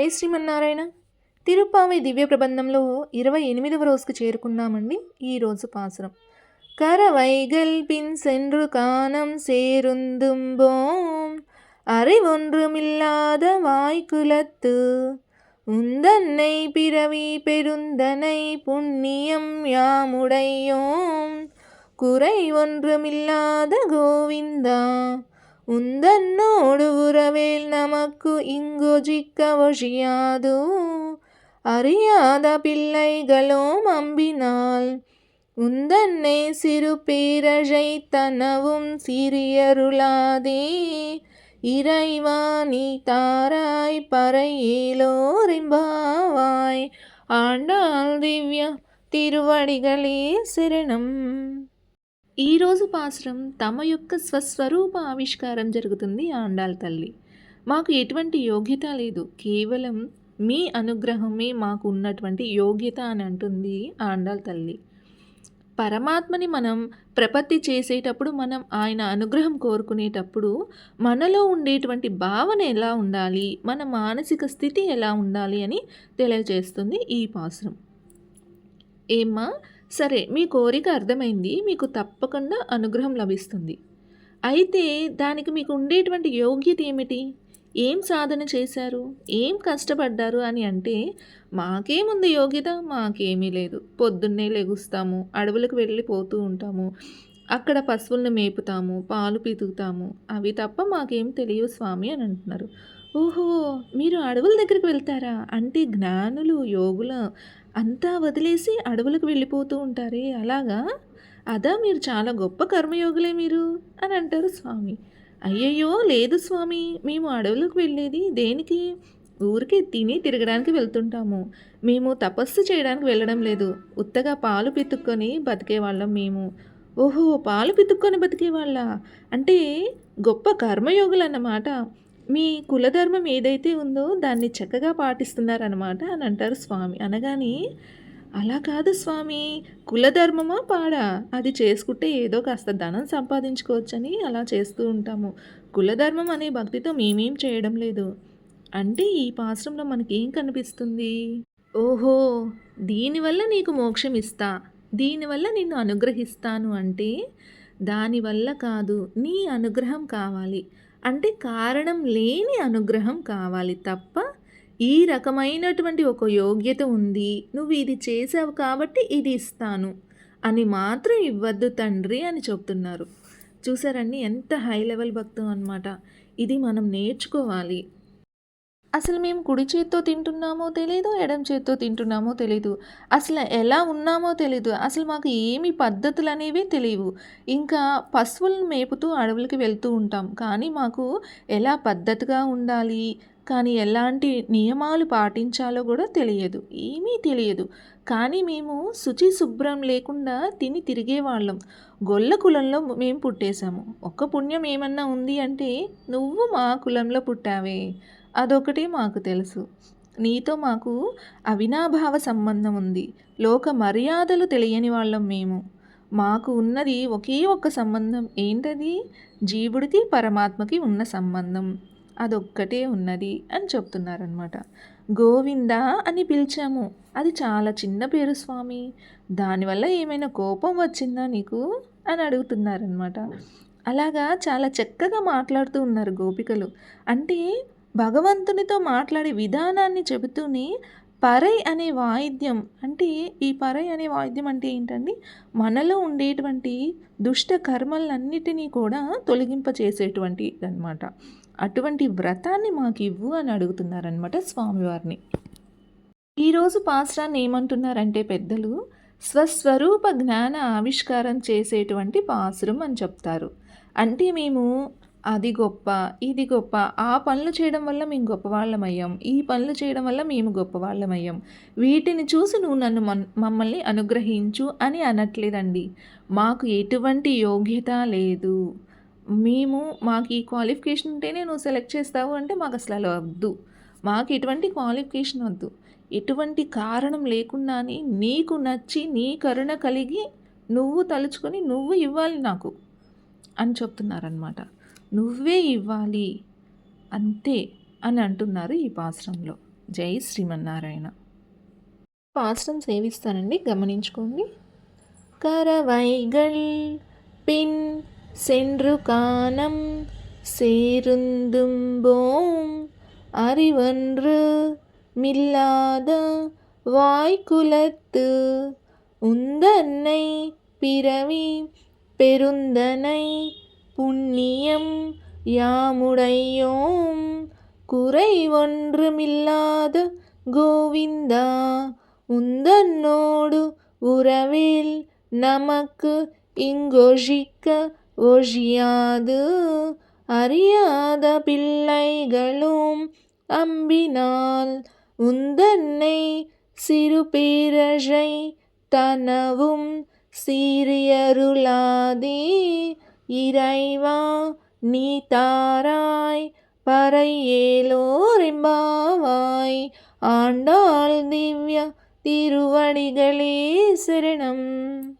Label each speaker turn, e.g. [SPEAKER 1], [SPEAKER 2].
[SPEAKER 1] ఏ శ్రీమన్నారాయణ తిరుప్పావి దివ్య ప్రబంధంలో ఇరవై ఎనిమిదవ రోజుకు చేరుకున్నామండి ఈరోజు పాసురం கரவைகள்பின் சென்று காணம் சேருந்தும்போம் அறிவொன்றுமில்லாத வாய்க்குலத்து உந்தன்னை பிறவி பெருந்தனை புண்ணியம் யாமுடையோம் குறை ஒன்றுமில்லாத கோவிந்தா உந்தன்னோடு உறவேல் நமக்கு இங்கொஜிக்க ஒழியாது அறியாத பிள்ளைகளோம் அம்பினால் உந்தன்னை சிறு பேரழை தனவும் சிறியருளாதே இறைவா நீ தாராய் பறையேலோரிம்பாவாய் ఆండాల్ దివ్య తిరువడిగలే శరణం ఈరోజు పాశ్రం తమ యొక్క స్వస్వరూప ఆవిష్కారం జరుగుతుంది ఆండాల్ తల్లి. మాకు ఎటువంటి యోగ్యత లేదు. కేవలం మీ అనుగ్రహమే మాకు ఉన్నటువంటి యోగ్యత అని అంటుంది ఆండాల్ తల్లి. పరమాత్మని మనం ప్రపత్తి చేసేటప్పుడు మనం ఆయన అనుగ్రహం కోరుకునేటప్పుడు మనలో ఉండేటువంటి భావన ఎలా ఉండాలి? మన మానసిక స్థితి ఎలా ఉండాలి అని తెలియజేస్తుంది ఈ పాసురం ఏమ్మా సరే మీ కోరిక అర్థమైంది మీకు తప్పకుండా అనుగ్రహం లభిస్తుంది. అయితే దానికి మీకు ఉండేటువంటి యోగ్యత ఏమిటి? ఏం సాధన చేశారు? ఏం కష్టపడ్డారు అని అంటే మాకేముంది యోగ్యత మాకేమీ లేదు. పొద్దున్నే లెగుస్తాము అడవులకు వెళ్ళిపోతూ ఉంటాము. అక్కడ పశువులను మేపుతాము పాలు పితుకుతాము అవి తప్ప మాకేం తెలియవు స్వామి అని అంటున్నారు. ఓహో మీరు అడవుల దగ్గరికి వెళ్తారా? అంటే జ్ఞానులు యోగుల అంతా వదిలేసి అడవులకు వెళ్ళిపోతూ ఉంటారే? అలాగా? అదా మీరు చాలా గొప్ప కర్మయోగులే మీరు అని అంటారు స్వామి. అయ్యయ్యో లేదు స్వామి. మేము అడవులకు వెళ్ళేది దేనికి? ఊరికి తిని తిరగడానికి వెళ్తుంటాము. మేము తపస్సు చేయడానికి వెళ్ళడం లేదు. ఉత్తగా పాలు పితుక్కొని బతికేవాళ్ళం మేము. ఓహో పాలు పితుక్కొని బతికేవాళ్ళ? అంటే గొప్ప కర్మయోగులు అన్నమాట మీ కులధర్మం ఏదైతే ఉందో దాన్ని చక్కగా పాటిస్తున్నారన్నమాట అని అంటారు స్వామి. అనగానే అలా కాదు స్వామి కులధర్మమా పాడా? అది చేసుకుంటే ఏదో కాస్త ధనం సంపాదించుకోవచ్చని అలా చేస్తూ ఉంటాము. కులధర్మం అనే భక్తితో మేమేం చేయడం లేదు. అంటే ఈ పాశ్రంలో మనకేం కనిపిస్తుంది? ఓహో దీనివల్ల నీకు మోక్షం ఇస్తా దీనివల్ల నిన్ను అనుగ్రహిస్తాను అంటే దానివల్ల కాదు నీ అనుగ్రహం కావాలి. అంటే కారణం లేని అనుగ్రహం కావాలి తప్ప ఈ రకమైనటువంటి ఒక యోగ్యత ఉంది నువ్వు ఇది చేసావు కాబట్టి ఇది ఇస్తాను అని మాత్రం ఇవ్వద్దు తండ్రి అని చెప్తున్నారు. చూసారండి ఎంత హై లెవెల్ భక్తం అనమాట ఇది మనం నేర్చుకోవాలి. అసలు మేము కుడి చేత్తో తింటున్నామో తెలియదు ఎడం చేత్తో తింటున్నామో తెలియదు అసలు ఎలా ఉన్నామో తెలియదు అసలు మాకు ఏమి పద్ధతులు అనేవి తెలియవు. ఇంకా పశువులను మేపుతూ అడవులకి వెళ్తూ ఉంటాం. కానీ మాకు ఎలా పద్ధతిగా ఉండాలి? కానీ ఎలాంటి నియమాలు పాటించాలో కూడా తెలియదు. ఏమీ తెలియదు. కానీ మేము శుచి శుభ్రం లేకుండా తిని తిరిగేవాళ్ళం గొల్ల కులంలో మేము పుట్టేశాము. ఒక్క పుణ్యం ఏమన్నా ఉంది అంటే నువ్వు మా కులంలో పుట్టావే. అదొకటి మాకు తెలుసు. నీతో మాకు అవినాభావ సంబంధం ఉంది. లోక మర్యాదలు తెలియని వాళ్ళం మేము. మాకు ఉన్నది ఒకే ఒక్క సంబంధం. ఏంటది? జీవుడికి పరమాత్మకి ఉన్న సంబంధం. అదొక్కటే ఉన్నది అని చెప్తున్నారనమాట గోవింద అని పిలిచాము. అది చాలా చిన్న పేరు స్వామి. దానివల్ల ఏమైనా కోపం వచ్చిందా నీకు? అని అడుగుతున్నారనమాట అలాగా చాలా చక్కగా మాట్లాడుతూ ఉన్నారు గోపికలు. అంటే భగవంతునితో మాట్లాడే విధానాన్ని చెబుతూనే పరై అనే వాయిద్యం అంటే ఈ పరై అనే వాయిద్యం అంటే ఏంటండి? మనలో ఉండేటువంటి దుష్ట కర్మలన్నిటినీ కూడా తొలగింపచేసేటువంటి అనమాట అటువంటి వ్రతాన్ని మాకు ఇవ్వు అని అడుగుతున్నారనమాట స్వామివారిని. ఈరోజు పాస్రాన్ని ఏమంటున్నారంటే పెద్దలు స్వస్వరూప జ్ఞాన ఆవిష్కారం చేసేటువంటి పాసురం అని చెప్తారు. అంటే మేము అది గొప్ప ఇది గొప్ప. ఆ పనులు చేయడం వల్ల మేము గొప్పవాళ్ళమయ్యాం. ఈ పనులు చేయడం వల్ల మేము గొప్పవాళ్ళమయ్యాం. వీటిని చూసి నువ్వు నన్ను మమ్మల్ని అనుగ్రహించు అని అనట్లేదండి. మాకు ఎటువంటి యోగ్యత లేదు. మేము మాకు ఈ క్వాలిఫికేషన్ ఉంటేనే నువ్వు సెలెక్ట్ చేస్తావు అంటే మాకు అసలు అలా వద్దు. మాకు ఎటువంటి క్వాలిఫికేషన్ వద్దు. ఎటువంటి కారణం లేకుండానే నీకు నచ్చి నీ కరుణ కలిగి నువ్వు తలుచుకొని నువ్వు ఇవ్వాలి నాకు అని చెప్తున్నారనమాట నువ్వే ఇవ్వాలి అంతే అని అంటున్నారు ఈ పాశ్రంలో జై శ్రీమన్నారాయణ పాస్టం సేవిస్తానండి గమనించుకోండి கரவைகள் பின் சென்று காணம் சேருந்தும்போம் அறிவன்று மில்லாத வாய்க்குலத்து உந்தன்னை பிறவி பெருந்தனை புண்ணியம் யாமுடையோம். குறை ஒன்றுமில்லாத கோவிந்தா உந்தன்னோடு உறவில் நமக்கு இங்கொழிக்க ஒழியாது. அறியாத பிள்ளைகளும் அம்பினால் உந்தன்னை சிறு பேரழை தனவும் சீரியருளாதே. இறைவா நீ தாராய் பறையேலோரெம்பாவாய். ஆண்டாள் திவ்யா திருவடிகளே சரணம்.